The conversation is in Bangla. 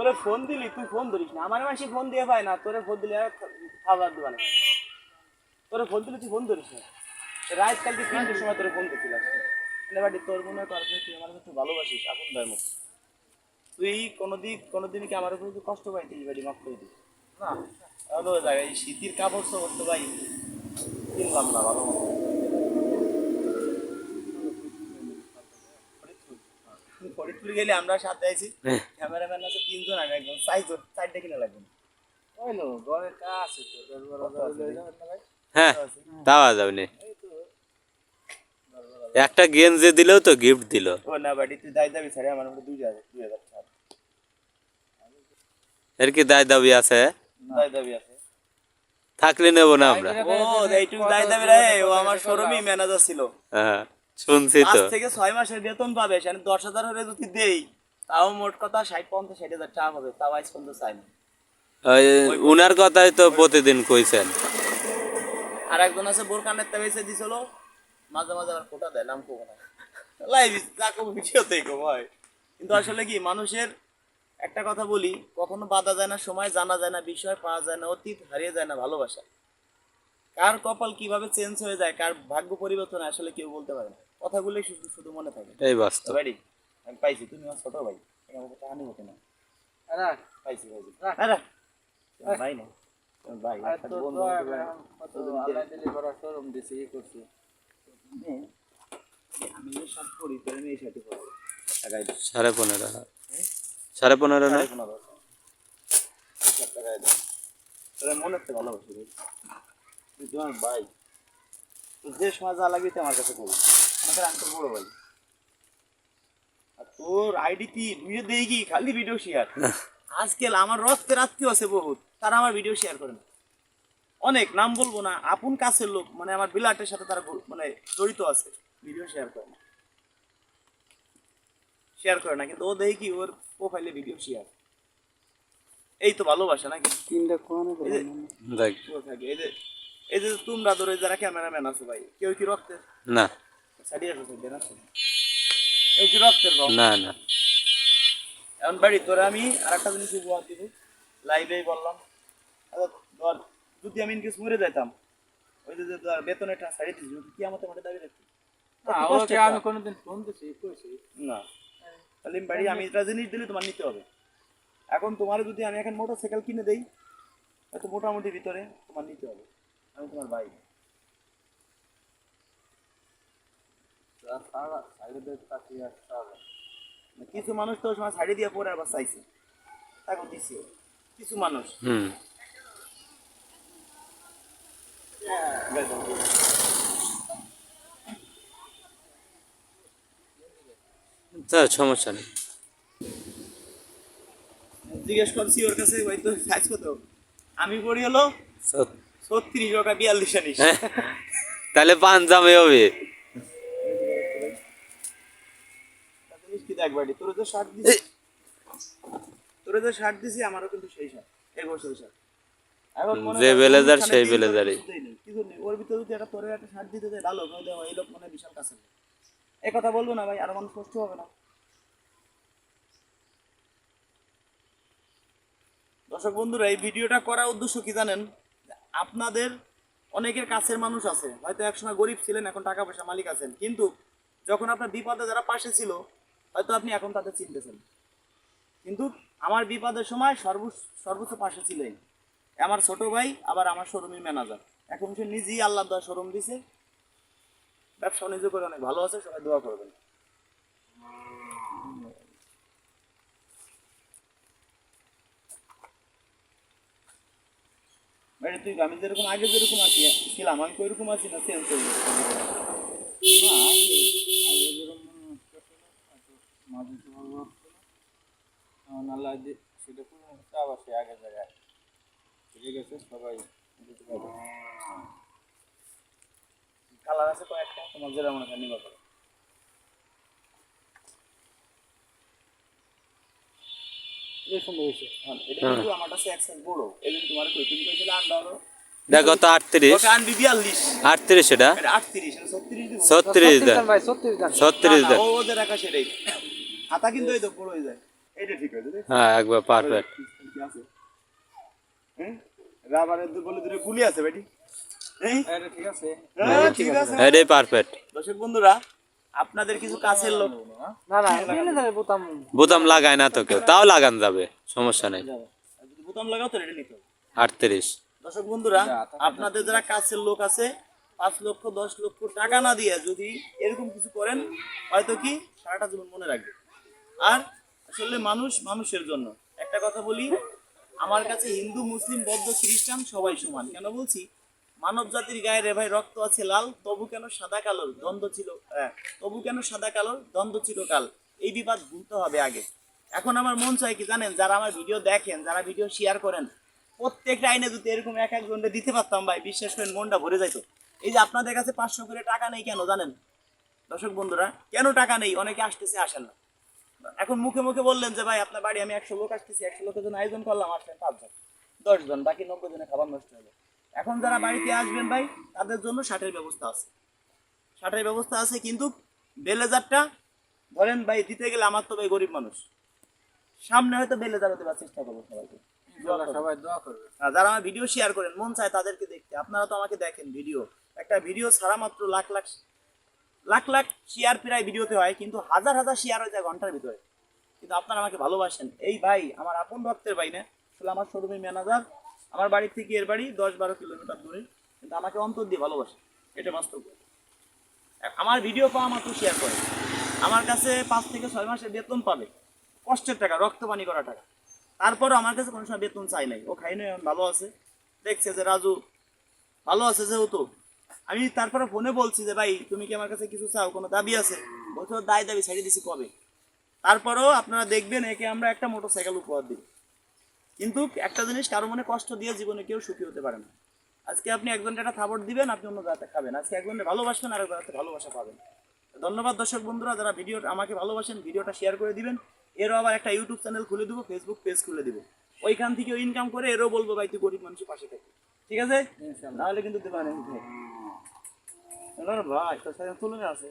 তোরে ফোন দিলি, তুই ফোন ধরিস না। আমার মাসি ফোন দিয়ে পায় না, তোরে ফোন দিলি খাবার দিবা না। তোরে ফোন দিলি তুই ফোন ধরিস না। রাত কালকে তিনটের সময় তোরে ফোন দিচ্ছিলাম বাড়ি, তোর মনে কর যে তুই আমার একটু ভালোবাসিস? আপন ভাই মতো। তুই কোনোদিন কোনোদিন কি আমার উপরে কষ্ট পাইতিস বাড়ি, মাফ করে দিস। না। শীতের কাপড় চোপড় তো ভাই, কিনলাম না, ভালো মতো। ফরিদপুর গেলে আমরা সাথে আইছি। ক্যামেরাম্যান আছে তিনজন আমি একজন। চারজন চারটে কিনে লাগবে। হয়ে যাবে না? হ্যাঁ একটা গেঞ্জি দিলেও তো গিফট দিল। ও না বাড়ি তুই দায় দাবি ছাড়ে আমার দুই হাজার দুই হাজার ছাড়। এর কি দায় দাবি আছে? দায় দাবি আছে। থাকলে নেব না আমরা। ও এইটুকু দায় দাবি রে ও আমার শোরুমই ম্যানেজার ছিল। হ্যাঁ। শুনছি তো। থেকে ছয় মাসের বেতন পাবে সেখানে দশ হাজার হলে যদি দেই তাও মোট কথা ষাট পঞ্চাশ ষাট হাজার টাকা পাবে তাও আজ পর্যন্ত চাই না। উনার কথাই তো প্রতিদিন কইছেন। আর একজন আছে বোরকানের দিছিল মাঝে মাঝে আর ফোটা দেয় নাম না। লাইভ কমো ভিডিওতেই কম হয়। কিন্তু আসলে কি মানুষের একটা কথা বলি কখনো বাধা যায় না সময় জানা যায় না বিষয় পাওয়া যায় না অতীত হারিয়ে যায় না ভালোবাসা। কার কপাল কীভাবে চেঞ্জ হয়ে যায় কার ভাগ্য পরিবর্তন আসলে কেউ বলতে পারে না। কথাগুলোই শুধু শুধু মনে থাকে। এই বাস্তব। বাড়ি আমি পাইছি তুমি আমার ছোট ভাই। আমার কথা আনি হতো না রাখ। পাইছি পাইছি। আরে ভাই না? ভাই আর বন্ধু কত আল্লাহ দিলি বড় শোরুম দিছে ই করছে? হ্যাঁ। আমি তোর আমি সাড়ে পনেরো সাড়ে পনেরো না? মনে হচ্ছে ভালোবাসি রে তুই তোমার ভাই। তোর যে সময় যা লাগবে আমার কাছে করবি আমাদের আঙ্কেল বড় ভাই। আর তোর আইডি কি? ভিডিও দেই কি খালি ভিডিও শেয়ার আজকাল আমার রক্তের আত্মীয় আছে বহুত। তারা আমার ভিডিও শেয়ার করে না। অনেক নাম বলব না আপন কাছের লোক মানে আমার বিলাটের সাথে তারা মানে জড়িত আছে। ভিডিও শেয়ার করে না। শেয়ার করে না কিন্তু ও দেখি কি ওর প্রোফাইলে ভিডিও শেয়ার এই তো ভালোবাসা নাকি? তিনটা যে দেখ। থাকে এই যে এই যে তোমরা ধরো যারা ক্যামেরাম্যান আছে ভাই কেউ কি রক্তের না। আছে। কেউ কি রক্তের না না। এখন বাড়ি তোরা আমি আর একটা জিনিস উপহার দিব। লাইভেই বললাম। আচ্ছা ধর যদি আমি ইনকেস মরে যাইতাম ওই যে যে ধর বেতনের টাকা ছাড়িয়ে কি আমাকে মাঠে দাবি রাখছি না ওকে আমি কোনোদিন ফোন দিছি কইছি। না। তাহলে বাড়ি আমি এটা জিনিস দিলে তোমার নিতে হবে। এখন তোমার যদি আমি এখন মোটর সাইকেল কিনে দেই হয়তো মোটামুটি ভিতরে তোমার নিতে হবে। আমি তোমার ভাই। সাইডে হবে। কিছু মানুষ তো সময় ছাড়িয়ে দিয়ে পরে আবার চাইছে। তাকে দিছি। কিছু মানুষ। হুম। সমস্যা নেই। জিজ্ঞেস করছি ওর কাছে আমি পড়ি হলো ছত্রিশ বিয়াল্লিশ আনিস। তাহলে পাঞ্জামে হবে। দেখ বাড়ি তোর যে শার্ট দিছি তোর যে শার্ট দিছি আমারও কিন্তু সেই শার্ট এক বছর শার্ট যে কর সেই দিন ধরে ব্লেজারই। কিছুতেই নেই, কিছু নেই। ওর ভিতরে যদি একটা তোর একটা শার্ট দিতে দেয় ডালো ভাই দেখো এই লোক মানে বিশাল কাছে কথা বলব না ভাই আরও মানুষ কষ্ট হবে না। দর্শক বন্ধুরা এই ভিডিওটা করার উদ্দেশ্য কি জানেন? আপনাদের অনেকের কাছের মানুষ আছে। হয়তো একসময় গরিব ছিলেন, এখন টাকা পয়সা মালিক আছেন। কিন্তু যখন আপনার বিপদে যারা পাশে ছিল, হয়তো আপনি এখন তাদের চিনতেছেন। কিন্তু আমার বিপদের সময় সর্ব সর্বোচ্চ পাশে ছিলেন। আমার ছোট ভাই, আবার আমার শোরুমের ম্যানেজার। এখন সে নিজেই আল্লাহ দেওয়া শোরুম দিছে। ব্যবসা বাণিজ্য করে অনেক ভালো আছে, সবাই দোয়া করবেন। ভাই তুই, আমি যেরকম আগে যেরকম আছি ছিলাম, আমি ওইরকম আছি না চেঞ্জ হয়ে এখন আল্লাহ জায়গায় ঠিক আছে সবাই কালার আছে কয়েকটা, তোমার মনে হয় নিবা করো এই সুন্দর হয়েছে হ্যাঁ, এটা কিন্তু আমার কাছে এক size বড়। এই তোমার কই তুমি কইছিলে আন্ডা হলো দেখো তো আটত্রিশ। আটত্রিশ এটা? ছত্রিশ ছত্রিশ হাতা কিন্তু এই তো বড় হয়ে যায়। ঠিক হ্যাঁ একবার পারফেক্ট কি আছে? হ্যাঁ? রাবারের বলে দূরে গুলি আছে বেটি। হ্যাঁ? ঠিক আছে। হ্যাঁ, ঠিক আছে। পারফেক্ট দর্শক বন্ধুরা আপনাদের কিছু কাছের লোক? না না বোতাম। বোতাম লাগায় না তো কেউ। তাও লাগান যাবে সমস্যা নেই। যদি বোতাম লাগাও তো রেডি নিতে হবে। আটত্রিশ। দর্শক বন্ধুরা আপনাদের যারা কাছের লোক আছে পাঁচ লক্ষ দশ লক্ষ টাকা না দিয়ে যদি এরকম কিছু করেন হয়তো কি সারাটা জীবন মনে রাখবে। আর আসলে মানুষ মানুষের জন্য। একটা কথা বলি আমার কাছে হিন্দু মুসলিম বৌদ্ধ খ্রিস্টান সবাই সমান। কেন বলছি? মানব জাতির গায়ে রে ভাই রক্ত আছে লাল তবু কেন সাদা কালোর দ্বন্দ্ব ছিল হ্যাঁ, তবু কেন সাদা কালোর দ্বন্দ্ব চিরকাল এই বিবাদ ভুলতে হবে আগে। এখন আমার মন চাই কি জানেন যারা আমার ভিডিও দেখেন যারা ভিডিও শেয়ার করেন প্রত্যেকটা আইনে যদি এরকম এক একজনকে দিতে পারতাম ভাই বিশ্বাস করেন মনটা ভরে যাইতো। এই যে আপনাদের কাছে পাঁচশো করে টাকা নেই কেন জানেন? দর্শক বন্ধুরা কেন টাকা নেই? অনেকে আসতেছে আসেন না। এখন মুখে মুখে বললেন যে ভাই আপনার বাড়ি আমি একশো লোক আসতেছি একশো লোকের জন্য আয়োজন করলাম আসবেন পাঁচজন। দশজন বাকি নব্বই জনের খাবার নষ্ট হলো এখন যারা বাড়িতে আসবেন ভাই তাদের জন্য ষাটের ব্যবস্থা আছে। ষাটের ব্যবস্থা আছে কিন্তু বেলেজারটা ধরেন ভাই দিতে গেলে আমার তো ভাই গরিব মানুষ। সামনে হয়তো বেলেজারও দেওয়ার চেষ্টা করব সবাইকে। ইনশাআল্লাহ সবাই দোয়া করবে। যারা আমার ভিডিও শেয়ার করেন মন চায় তাদেরকে দেখতে। আপনারা তো আমাকে দেখেন ভিডিও। একটা ভিডিও ছাড়া মাত্র লাখ লাখ লাখ লাখ শেয়ার প্রায় ভিডিওতে হয় কিন্তু হাজার হাজার শেয়ার হয়ে যায় ঘণ্টার ভিতরে। কিন্তু আপনারা আমাকে ভালোবাসেন। এই ভাই আমার আপন ভক্তের ভাই না আসলে আমার শোরুমের ম্যানেজার আমার বাড়ি থেকে এর বাড়ি দশ বারো কিলোমিটার দূরে। কিন্তু আমাকে অন্তর দিয়ে ভালোবাসে। এটা বাস্তব আমার ভিডিও পাওয়া মাত্র শেয়ার করে। আমার কাছে পাঁচ থেকে ছয় মাসের বেতন পাবে। কষ্টের টাকা রক্ত পানি করা টাকা। তারপরও আমার কাছে কোনো সময় বেতন চাই নাই। ও খাই নাই ভালো আছে। দেখছে যে রাজু ভালো আছে যেহেতু। আমি তারপরে ফোনে বলছি যে, ভাই, তুমি কি আমার কাছে কিছু চাও? কোনো দাবি আছে? বলছে দায় দাবি ছেড়ে দিছি কবে? তারপরেও আপনারা দেখবেন একে আমরা একটা মোটর সাইকেল উপহার দিই। কিন্তু একটা জিনিস কারও মনে কষ্ট দিয়ে জীবনে কেউ সুখী হতে পারে না। আজকে আপনি একজনকে একটা থাবড় দিবেন আপনি অন্য জায়গাতে খাবেন। আজকে একজনকে ভালোবাসবেন আর একজনকে ভালোবাসা পাবেন। ধন্যবাদ দর্শক বন্ধুরা যারা ভিডিও আমাকে ভালোবাসেন ভিডিওটা শেয়ার করে দিবেন। এরও আবার একটা ইউটিউব চ্যানেল খুলে দিব ফেসবুক পেজ খুলে দিব। ওইখান থেকে ইনকাম করে এরও বলব ভাই তুই গরিব মানুষের পাশে থাকি। ঠিক আছে? নাহলে কিন্তু দেবেন ভাই তোর সাথে তুলনে আছে?